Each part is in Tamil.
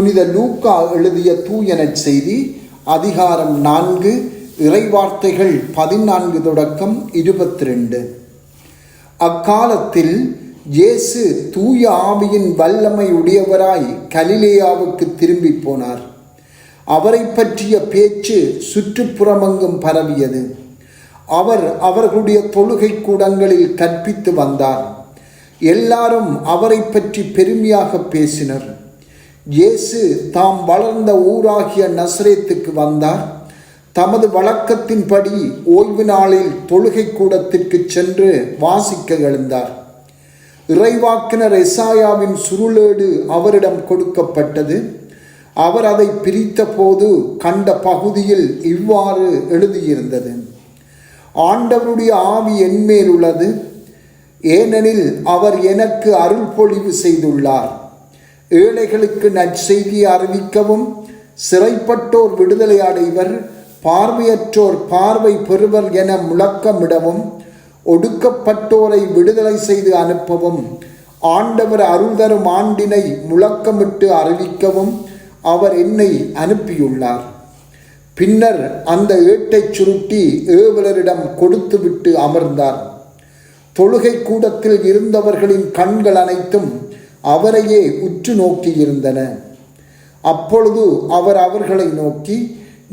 புனித லூக்கா எழுதிய தூயன செய்தி அதிகாரம் நான்கு இறைவார்த்தைகள் பதினான்கு தொடக்கம் இருபத்தி ரெண்டு அக்காலத்தில் இயேசு தூய ஆவியின் வல்லமை உடையவராய் கலிலேயாவுக்கு திரும்பி போனார். அவரை பற்றிய பேச்சு சுற்றுப்புறமெங்கும் பரவியது. அவர் அவர்களுடைய தொழுகை கூடங்களில் கற்பித்து வந்தார். எல்லாரும் அவரை பற்றி பெருமையாக பேசினர். இயேசு தாம் வளர்ந்த ஊராகிய நசரேத்துக்கு வந்தார். தமது வழக்கத்தின்படி ஓய்வு நாளில் தொழுகை கூடத்திற்கு சென்று வாசிக்க எழுந்தார். இறைவாக்கினர் எசாயாவின் சுருளேடு அவரிடம் கொடுக்கப்பட்டது. அவர் அதை பிரித்த போது கண்ட பகுதியில் இவ்வாறு எழுதியிருந்தது. ஆண்டவருடைய ஆவி என்மேல் உள்ளது. ஏனெனில் அவர் எனக்கு அருள் பொழிவு செய்துள்ளார். ஏழைகளுக்கு நற்செய்தியை அறிவிக்கவும். சிறைப்பட்டோர் விடுதலை அடைவர் பார்வையற்றோர் பார்வை பெறுவர் என முழக்கமிடவும். ஒடுக்கப்பட்டோரை விடுதலை செய்து அனுப்பவும். ஆண்டவர் அருள் தரும் ஆண்டினை முழக்கமிட்டு அறிவிக்கவும் அவர் என்னை அனுப்பியுள்ளார். பின்னர் அந்த ஏட்டைச் சுருட்டி ஏவலரிடம் கொடுத்துவிட்டு அமர்ந்தார். தொழுகை கூடத்தில் இருந்தவர்களின் கண்கள் அனைத்தும் அவரையே உற்று நோக்கியிருந்தன அப்பொழுது அவர் அவர்களை நோக்கி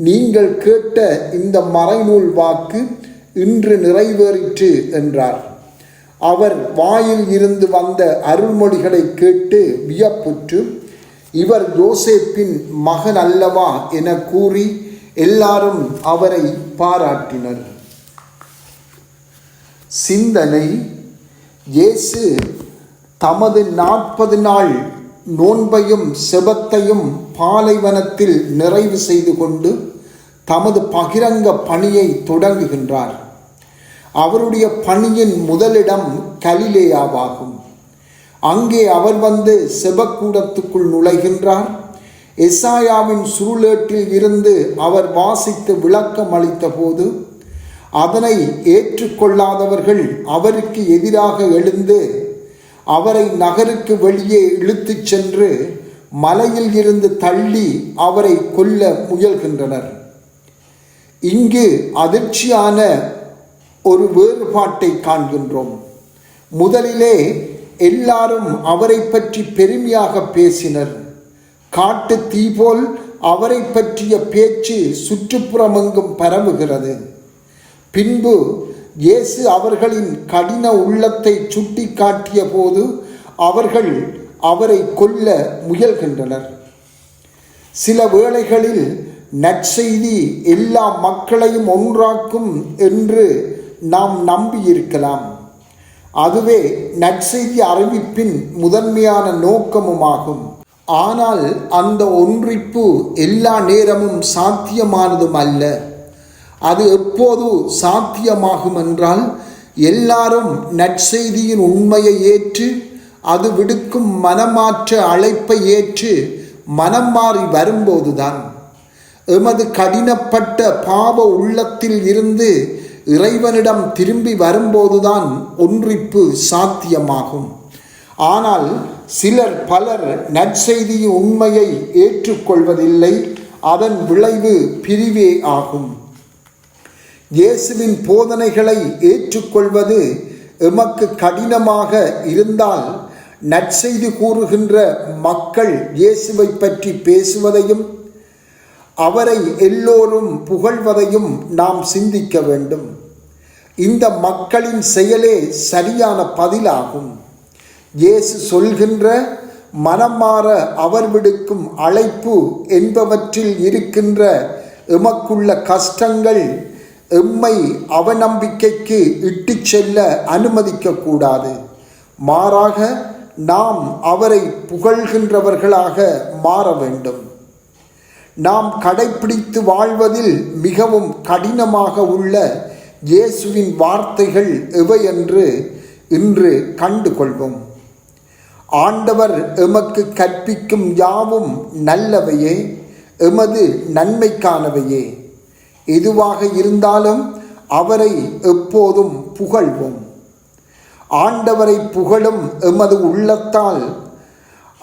நீங்கள் கேட்ட இந்த மறைநூல் வாக்கு இன்று நிறைவேறிற்று என்றார். அவர் வாயில் இருந்து வந்த அருள்மொழிகளை கேட்டு வியப்புற்று இவர் யோசேப்பின் மகன் அல்லவா என கூறி எல்லாரும் அவரை பாராட்டினர். சிந்தனை. இயேசு தமது நாற்பது நாள் நோன்பையும் செபத்தையும் பாலைவனத்தில் நிறைவு செய்து கொண்டு தமது பகிரங்க பணியை தொடங்குகின்றார். அவருடைய பணியின் முதலிடம் கலிலேயாவாகும். அங்கே அவர் வந்து செபக்கூடத்துக்குள் நுழைகின்றார். எசாயாவின் சுருளேட்டில் இருந்து அவர் வாசித்து விளக்கம் அளித்த போது அதனை ஏற்றுக்கொள்ளாதவர்கள் அவருக்கு எதிராக எழுந்து அவரை நகருக்கு வெளியே இழுத்துச் சென்று மலையில் இருந்து தள்ளி அவரை கொல்ல முயல்கின்றனர். இங்கு அதிர்ச்சியான ஒரு வேறுபாட்டை காண்கின்றோம். முதலிலே எல்லாரும் அவரை பற்றி பெருமையாக பேசினர். காட்டு தீ போல் அவரை பற்றிய பேச்சு சுற்றுப்புறமெங்கும் பரவுகிறது. பின்பு இயேசு அவர்களின் கடின உள்ளத்தை சுட்டி காட்டிய போது அவர்கள் அவரை கொல்ல முயல்கின்றனர். சில வேளைகளில் நற்செய்தி எல்லா மக்களையும் ஒன்றாக்கும் என்று நாம் நம்பியிருக்கலாம். அதுவே நற்செய்தி அறிவிப்பின் முதன்மையான நோக்கமுமாகும். ஆனால் அந்த ஒன்றிப்பு எல்லா நேரமும் சாத்தியமானதும் அல்ல. அது எப்போது சாத்தியமாகும் என்றால் எல்லாரும் நற்செய்தியின் உண்மையை ஏற்று அது விடுக்கும் மனமாற்ற அழைப்பை ஏற்று மனம் மாறி வரும்போதுதான். எமது கடினப்பட்ட பாவ உள்ளத்தில் இருந்து இறைவனிடம் திரும்பி வரும்போதுதான் ஒன்றிப்பு சாத்தியமாகும். ஆனால் சிலர் பலர் நற்செய்தியின் உண்மையை ஏற்றுக்கொள்வதில்லை அதன் விளைவு பிரிவே ஆகும். இயேசுவின் போதனைகளை ஏற்றுக்கொள்வது எமக்கு கடினமாக இருந்தால் நற்செய்தி கூறுகின்ற மக்கள் இயேசுவை பற்றி பேசுவதையும் அவரை எல்லோரும் புகழ்வதையும் நாம் சிந்திக்க வேண்டும். இந்த மக்களின் செயலே சரியான பதிலாகும். இயேசு சொல்கின்ற மனம் மாற அவர் விடுக்கும் அழைப்பு என்பவற்றில் இருக்கின்ற எமக்குள்ள கஷ்டங்கள் எம்மை அவநம்பிக்கைக்கு இட்டுச் செல்ல அனுமதிக்கக்கூடாது. மாறாக நாம் அவரை புகழ்கின்றவர்களாக மாற வேண்டும். நாம் கடைப்பிடித்து வாழ்வதில் மிகவும் கடினமாக உள்ள இயேசுவின் வார்த்தைகள் எவை என்று இன்று கண்டு கொள்வோம் ஆண்டவர் எமக்கு கற்பிக்கும் யாவும் நல்லவையே எமது நன்மைக்கானவையே. எதுவாக இருந்தாலும் அவரை எப்போதும் புகழ்வோம். ஆண்டவரை புகழும் எமது உள்ளத்தால்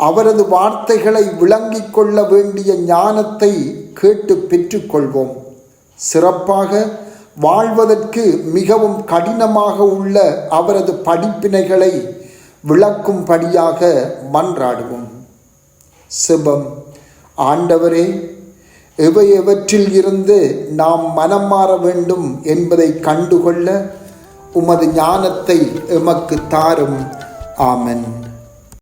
அவரது வார்த்தைகளை விளங்கிக் கொள்ள வேண்டிய ஞானத்தை கேட்டு பெற்றுக்கொள்வோம். சிறப்பாக வாழ்வதற்கு மிகவும் கடினமாக உள்ள அவரது படிப்பினைகளை விளக்கும்படியாக மன்றாடுவோம். சிவம் ஆண்டவரே எவை எவற்றில் இருந்து நாம் மனம் மாற வேண்டும் என்பதை கண்டுகொள்ள உமது ஞானத்தை எமக்கு தாரும். ஆமன்.